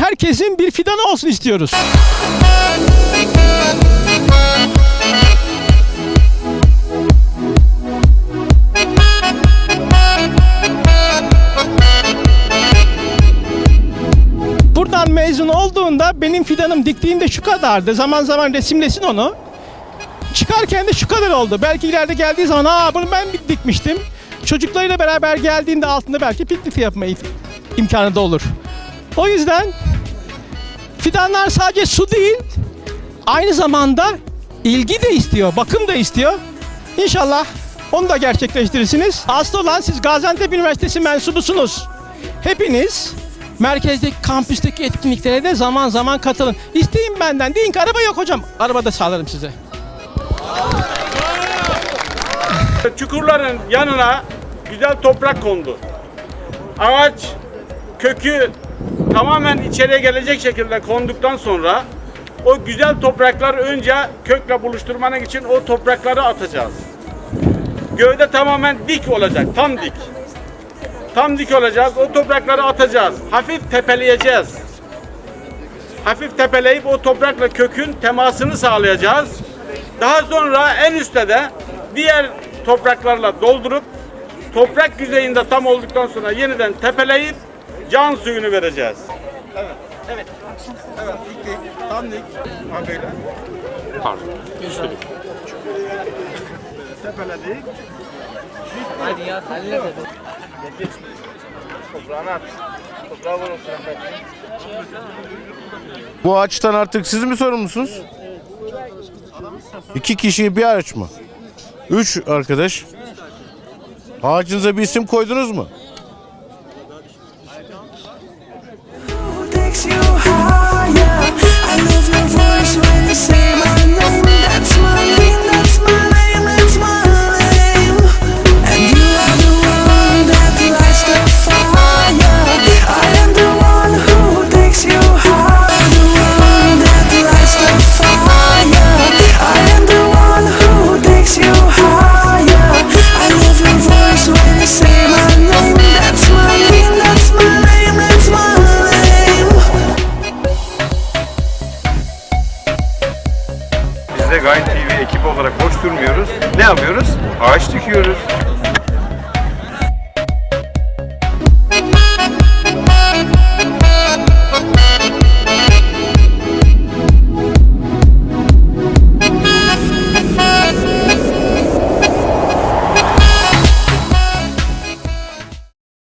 herkesin bir fidanı olsun istiyoruz. Buradan mezun olduğunda benim fidanım diktiğimde şu kadardı. Zaman zaman resimlesin onu. Çıkarken de şu kadar oldu. Belki ileride geldiği zaman aa bunu ben dikmiştim. Çocuklarıyla beraber geldiğinde altında belki piknik yapma im- imkanı da olur. O yüzden fidanlar sadece su değil, aynı zamanda ilgi de istiyor, bakım da istiyor. İnşallah onu da gerçekleştirirsiniz. Asıl olan siz Gaziantep Üniversitesi mensubusunuz. Hepiniz merkezdeki kampüsteki etkinliklere de zaman zaman katılın. İsteyin benden. Deyin ki araba yok hocam. Araba da sağlarım size. Çukurların yanına güzel toprak kondu. Ağaç kökü tamamen içeriye gelecek şekilde konduktan sonra o güzel topraklar önce kökle buluşturmanın için o toprakları atacağız. Gövde tamamen dik olacak, tam dik. Tam dik olacağız, o toprakları atacağız. Hafif tepeleyeceğiz. Hafif tepeleyip o toprakla kökün temasını sağlayacağız. Daha sonra en üstte de diğer topraklarla doldurup toprak yüzeyinde tam olduktan sonra yeniden tepeleyip can suyunu vereceğiz. Evet. Evet. Evet. dik. Tam dik. Ha böyle. Pardon. Tepeledik. Hadi ya Toprağını at. Toprağı vurun Bu ağaçtan artık siz mi sorumlusunuz? İki kişi bir ağaç mı? Üç arkadaş. Ağacınıza bir isim koydunuz mu? makes you bir ekip olarak boş durmuyoruz. Ne yapıyoruz? Ağaç dikiyoruz.